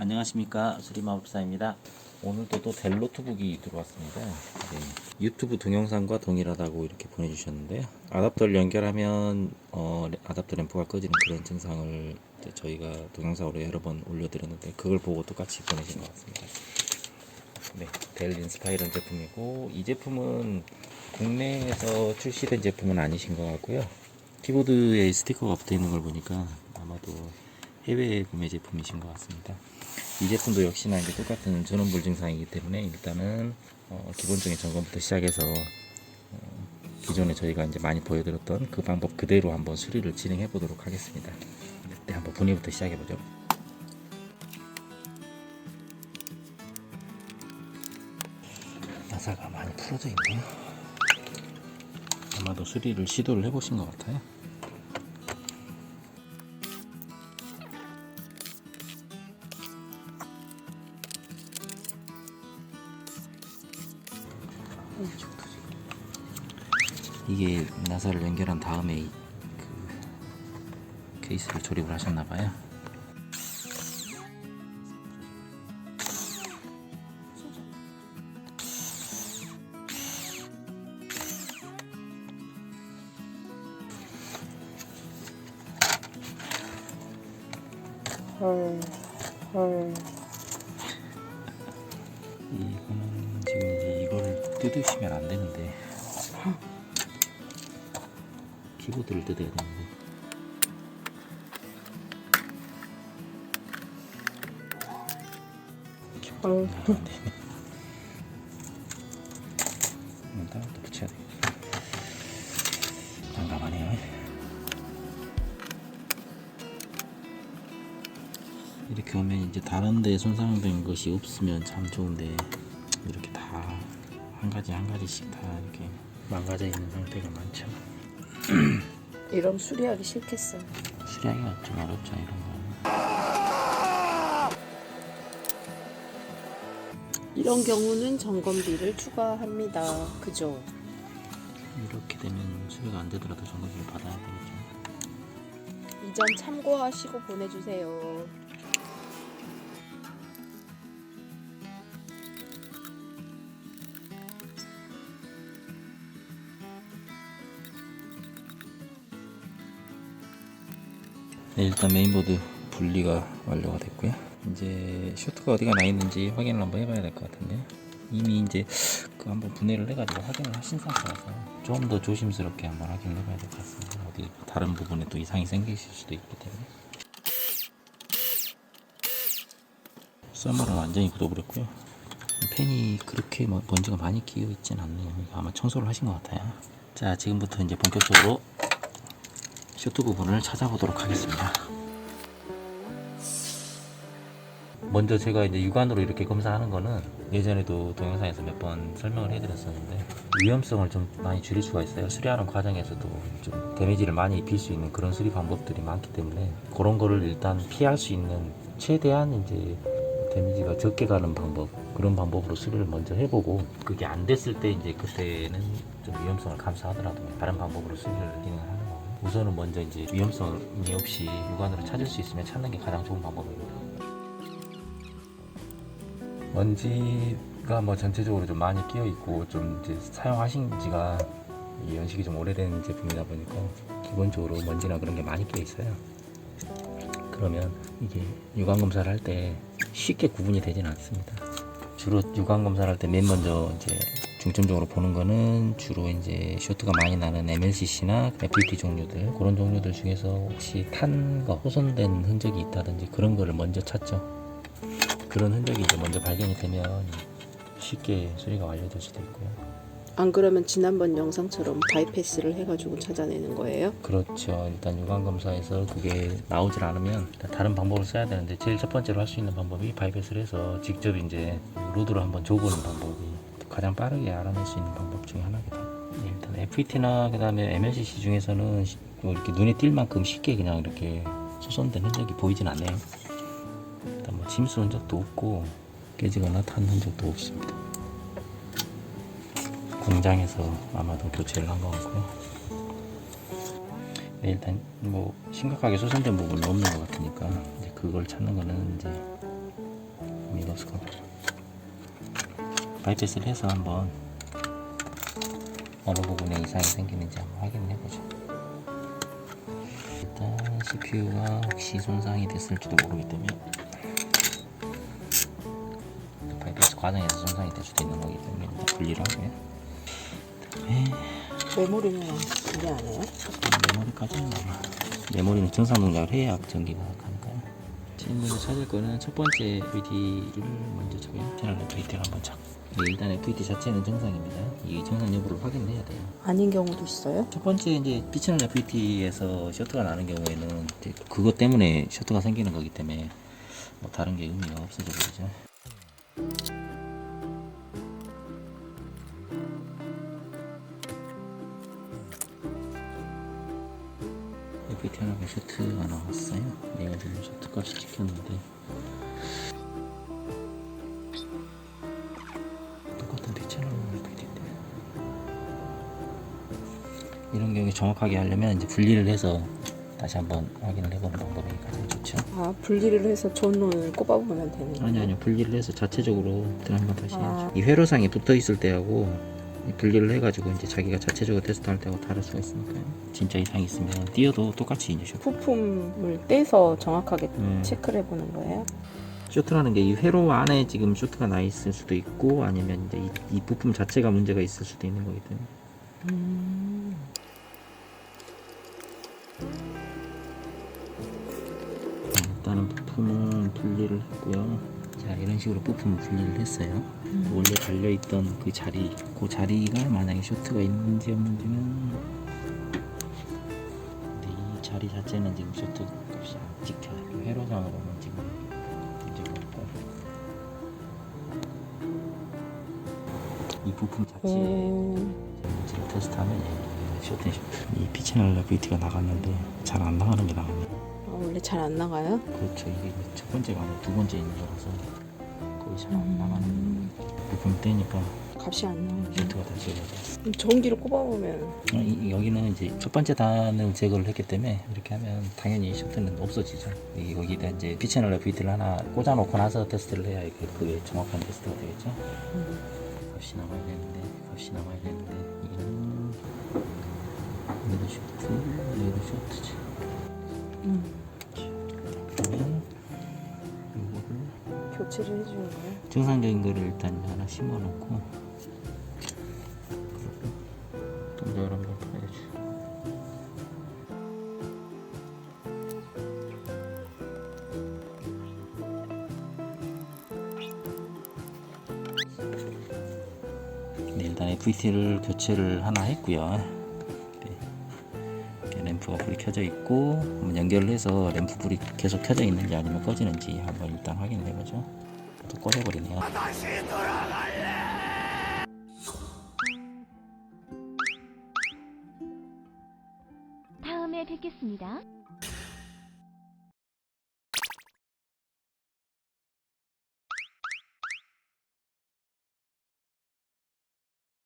안녕하십니까 수리마법사입니다. 오늘도 또델 노트북이 들어왔습니다. 네, 유튜브 동영상과 동일하다고 이렇게 보내주셨는데요. 아답터를 연결하면 어, 아답터 램프가 꺼지는 그런 증상을 저희가 동영상으로 여러 번 올려드렸는데 그걸 보고 똑같이 보내신 것 같습니다. 네, 델 인스파이런 제품이고 이 제품은 국내에서 출시된 제품은 아니신 것 같고요. 키보드에 스티커가 붙어 있는 걸 보니까 아마도 해외 구매 제품이신 것 같습니다. 이 제품도 역시나 이제 똑같은 전원불 증상이기 때문에 일단은 어, 기본적인 점검부터 시작해서 어, 기존에 저희가 이제 많이 보여드렸던 그 방법 그대로 한번 수리를 진행해 보도록 하겠습니다. 네, 한번 분해부터 시작해 보죠. 나사가 많이 풀어져 있네요. 아마도 수리를 시도를 해보신 것 같아요. 이게 나사를 연결한 다음에 이- 그 케이스를 조립을 하셨나봐요. 헐, 헐. 뜯으시면 안 되는데 키보드를 뜯어야 되는데 되네. 음, 따로 또 붙여야 되겠다. 난감하네요. 이렇게 오면 이제 다른 데 손상된 것이 없으면 참 좋은데 이렇게 다 한 가지 한 가지씩 다 이렇게 망가져 있는 상태가 많죠. 이런 수리하기 싫겠어. 수리하기가 좀 어렵죠 이런 거. 이런 경우는 점검비를 추가합니다. 그죠? 이렇게 되면 수리가 안 되더라도 점검을 받아야 되겠죠. 이 점 참고하시고 보내주세요. 네, 일단 메인보드 분리가 완료가 됐고요. 이제 슈트가 어디가 나 있는지 확인을 한번 해봐야 될 것 같은데 이미 이제 그 한번 분해를 해가지고 확인을 하신 상태라서 좀 더 조심스럽게 한번 확인을 해봐야 될 것 같습니다. 어디 다른 부분에 또 이상이 생기실 수도 있기 때문에 썰마를 완전히 굳어버렸고요. 펜이 그렇게 뭐 먼지가 많이 끼어 있진 않네요. 아마 청소를 하신 것 같아요. 자 지금부터 이제 본격적으로 슈트 부분을 찾아보도록 하겠습니다. 먼저 제가 이제 육안으로 이렇게 검사하는 거는 예전에도 동영상에서 몇 번 설명을 해드렸었는데 위험성을 좀 많이 줄일 수가 있어요. 수리하는 과정에서도 좀 데미지를 많이 입힐 수 있는 그런 수리 방법들이 많기 때문에 그런 거를 일단 피할 수 있는 최대한 이제 데미지가 적게 가는 방법 그런 방법으로 수리를 먼저 해보고 그게 안 됐을 때 이제 그때는 좀 위험성을 감수하더라도 다른 방법으로 수리를 거고 우선은 먼저 이제 위험성이 없이 육안으로 찾을 수 있으면 찾는 게 가장 좋은 방법입니다. 먼지가 뭐 전체적으로 좀 많이 끼어 있고 좀 이제 사용하신 지가 이 연식이 좀 오래된 제품이다 보니까 기본적으로 먼지나 그런 게 많이 끼어 있어요. 그러면 이게 유관 검사를 할 때 쉽게 구분이 되진 않습니다. 주로 유관 검사를 할 때 맨 먼저 이제 중점적으로 보는 거는 주로 이제 쇼트가 많이 나는 MLCC나 FPT 종류들 그런 종류들 중에서 혹시 탄과 호손된 흔적이 있다든지 그런 거를 먼저 찾죠. 그런 흔적이 이제 먼저 발견이 되면 쉽게 수리가 완료될 수도 있고요. 안 그러면 지난번 영상처럼 바이패스를 해가지고 찾아내는 거예요? 그렇죠. 일단 유관 검사에서 그게 나오질 않으면 다른 방법을 써야 되는데 제일 첫 번째로 할 수 있는 방법이 바이패스를 해서 직접 이제 로드로 한번 줘보는 방법이 가장 빠르게 알아낼 수 있는 방법 중에 하나거든요. 네, 일단 FET나 그다음에 MLCC 중에서는 시- 뭐 이렇게 눈에 띌 만큼 쉽게 그냥 이렇게 수선된 흔적이 보이진 않네요. 일단 뭐 침수 흔적도 없고 깨지거나 탄 흔적도 없습니다. 공장에서 아마도 교체를 한 것 같고요. 네, 일단 뭐 심각하게 수선된 부분은 없는 것 같으니까 이제 그걸 찾는 거는 이제 미노스코 바이 패스를 해서 한번 어느 부분에 이상이 생기는지 한번 확인해 보죠. 일단 CPU가 혹시 손상이 됐을지도 모르기 때문에 바이패스 과정에서 손상이 될 수도 있는 거기 때문에 일단 분리를 하고요. 그다음에 메모리는 이게 안 해요? 메모리까지는 아마 메모리는 정상 동작을 해야 전기가 가니까요. 지금 먼저 찾을 거는 첫 번째 VT를 먼저 저기 채널 VT를 한번 찾고 네, 일단 FET 자체는 정상입니다. 이 정상 여부를 확인해야 돼요. 아닌 경우도 있어요? 첫 번째 이제 피치널 FET에서 셔터가 나는 경우에는 그것 때문에 셔터가 생기는 거기 때문에 뭐 다른 게 의미가 없어져 버리죠. FET 하나가 셔트가 나왔어요. 내가 지금 셔트 값이 찍혔는데 경우에 정확하게 하려면 이제 분리를 해서 다시 한번 확인을 해보는 방법이 가장 좋죠. 아 분리를 해서 전원을 꼽아보면 되는 거예요? 아니 아니요 분리를 해서 자체적으로 한번 다시 아. 해야죠. 이 회로상에 붙어 있을 때하고 이 분리를 해가지고 이제 자기가 자체적으로 테스트할 때하고 다를 수가 있으니까요. 진짜 이상이 있으면 띄어도 똑같이 이제 셔- 부품을 떼서 정확하게 음. 체크를 해보는 거예요? 쇼트라는 게 이 회로 안에 지금 쇼트가 나 있을 수도 있고 아니면 이제 이, 이 부품 자체가 문제가 있을 수도 있는 거기 때문에 음. 일단은 부품은 분리를 했고요. 자 이런 식으로 부품 분리를 했어요. 원래 달려 있던 그 자리, 그 자리가 만약에 쇼트가 있는지 없는지는 근데 이 자리 자체는 지금 쇼트 값이 안 찍혀요. 회로상으로는 지금 문제가 없고 이 부품 자체에 음. 문제를 테스트하면 얘 쇼트 쇼트 이 피치널 VT가 나갔는데 잘 안 나가는 게 나가네. 아, 원래 잘 안 나가요? 그렇죠. 이게 첫 번째가 아니라 두 번째 있는 거라서 거의 잘안 음. 나가는 부품 떼니까 값이 안 나와요. 슈트가 다시 돼가지고 전기를 꼽아보면 어, 이- 여기는 이제 첫 번째 단을 제거를 했기 때문에 이렇게 하면 당연히 셔트는 없어지죠. 이- 여기다 이제 피치널 FET를 하나 꽂아놓고 나서 테스트를 해야 그- 그게 정확한 테스트가 되겠죠. 음. 값이 나와야 되는데 값이 나와야 되는데 이거는 얘도 셔트 얘도 셔트지. 음. 그러면 이거를 교체를 해주는 거예요? 정상적인 거를 일단 하나 심어놓고 동작을 한번 봐야지 네, 일단 FET를 교체를 하나 했고요 램프가 불이 켜져 있고 한번 연결을 해서 램프 불이 계속 켜져 있는지 아니면 꺼지는지 한번 일단 확인해 보죠 또 꺼져버리네요 다음에 뵙겠습니다.